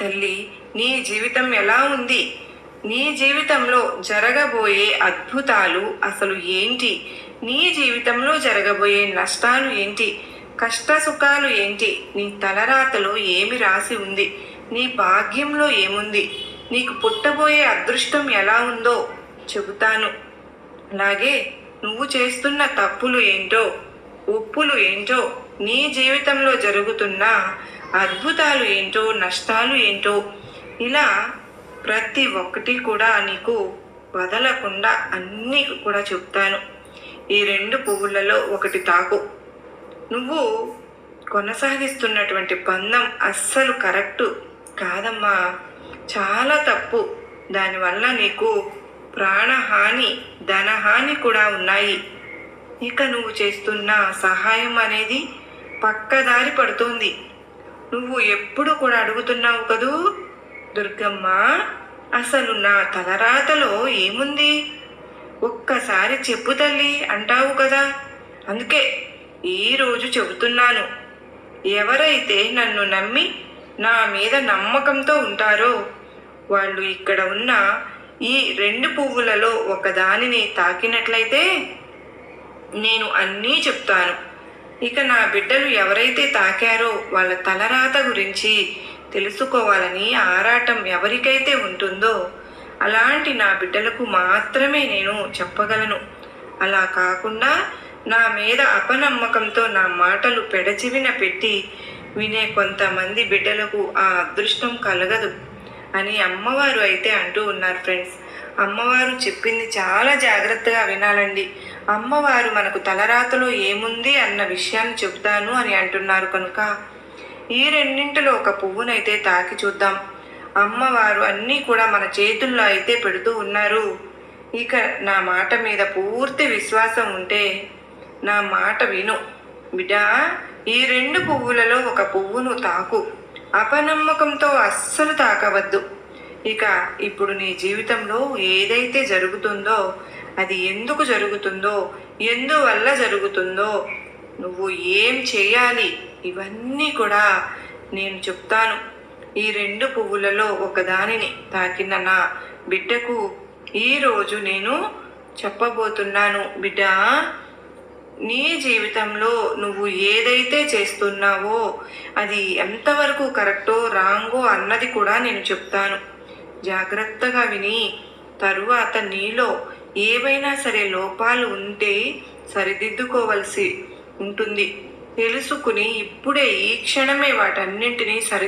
తల్లి నీ జీవితం ఎలా ఉంది? నీ జీవితంలో జరగబోయే అద్భుతాలు అసలు ఏంటి? నీ జీవితంలో జరగబోయే నష్టాలు ఏంటి? కష్ట సుఖాలు ఏంటి? నీ తలరాతలో ఏమి రాసి ఉంది? నీ భాగ్యంలో ఏముంది? నీకు పుట్టబోయే అదృష్టం ఎలా ఉందో చెబుతాను. అలాగే నువ్వు చేస్తున్న తప్పులు ఏంటో ఉప్పులు ఏంటో నీ జీవితంలో జరుగుతున్న అద్భుతాలు ఏంటో నష్టాలు ఏంటో ఇలా ప్రతి ఒక్కటి కూడా నీకు వదలకుండా అన్నీ కూడా చెప్తాను. ఈ రెండు పువ్వులలో ఒకటి తాకు. నువ్వు కొనసాగిస్తున్నటువంటి పందం అస్సలు కరెక్టు కాదమ్మా. చాలా తప్పు. దానివల్ల నీకు ప్రాణహాని ధనహాని కూడా ఉన్నాయి. ఇక నువ్వు చేస్తున్న సహాయం అనేది పక్కదారి పడుతోంది. నువ్వు ఎప్పుడు కూడా అడుగుతున్నావు కదూ? దుర్గమ్మ అసలు నా తలరాతలో ఏముంది? ఒక్కసారి చెప్పు తల్లి అంటావు కదా. అందుకే ఈరోజు చెబుతున్నాను. ఎవరైతే నన్ను నమ్మి నా మీద నమ్మకంతో ఉంటారో వాళ్ళు ఇక్కడ ఉన్న ఈ రెండు పువ్వులలో ఒకదానిని తాకినట్లయితే నేను అన్నీ చెప్తాను. ఇక నా బిడ్డలు ఎవరైతే తాకారో వాళ్ళ తలరాత గురించి తెలుసుకోవాలని ఆరాటం ఎవరికైతే ఉంటుందో అలాంటి నా బిడ్డలకు మాత్రమే నేను చెప్పగలను. అలా కాకుండా నా మీద అపనమ్మకంతో నా మాటలు పెడచివిన పెట్టి వినే కొంతమంది బిడ్డలకు ఆ అదృష్టం కలగదు అని అమ్మవారు అయితే అంటూ ఉన్నారు ఫ్రెండ్స్. అమ్మవారు చెప్పింది చాలా జాగ్రత్తగా వినాలండి. అమ్మవారు మనకు తలరాతలో ఏముంది అన్న విషయాన్ని చెబుతాను అని అంటున్నారు కనుక ఈ రెండింటిలో ఒక పువ్వునైతే తాకి చూద్దాం. అమ్మవారు అన్నీ కూడా మన చేతుల్లో అయితే పెడుతూ ఉన్నారు. ఇక నా మాట మీద పూర్తి విశ్వాసం ఉంటే నా మాట విను. బిడా ఈ రెండు పువ్వులలో ఒక పువ్వును తాకు. అపనమ్మకంతో అస్సలు తాకవద్దు. ఇక ఇప్పుడు నీ జీవితంలో ఏదైతే జరుగుతుందో అది ఎందుకు జరుగుతుందో ఎందువల్ల జరుగుతుందో నువ్వు ఏం చేయాలి? ఇవన్నీ కూడా నేను చెప్తాను. ఈ రెండు పువ్వులలో ఒకదానిని తాకిన నా బిడ్డకు ఈరోజు నేను చెప్పబోతున్నాను. బిడ్డ నీ జీవితంలో నువ్వు ఏదైతే చేస్తున్నావో అది ఎంతవరకు కరెక్టో రాంగో అన్నది కూడా నేను చెప్తాను. జాగ్రత్తగా విని తరువాత నీలో ఏవైనా సరే లోపాలు ఉంటే సరిదిద్దుకోవలసి ఉంటుంది. తెలుసుకుని ఇప్పుడే ఈ క్షణమే వాటన్నింటినీ సరి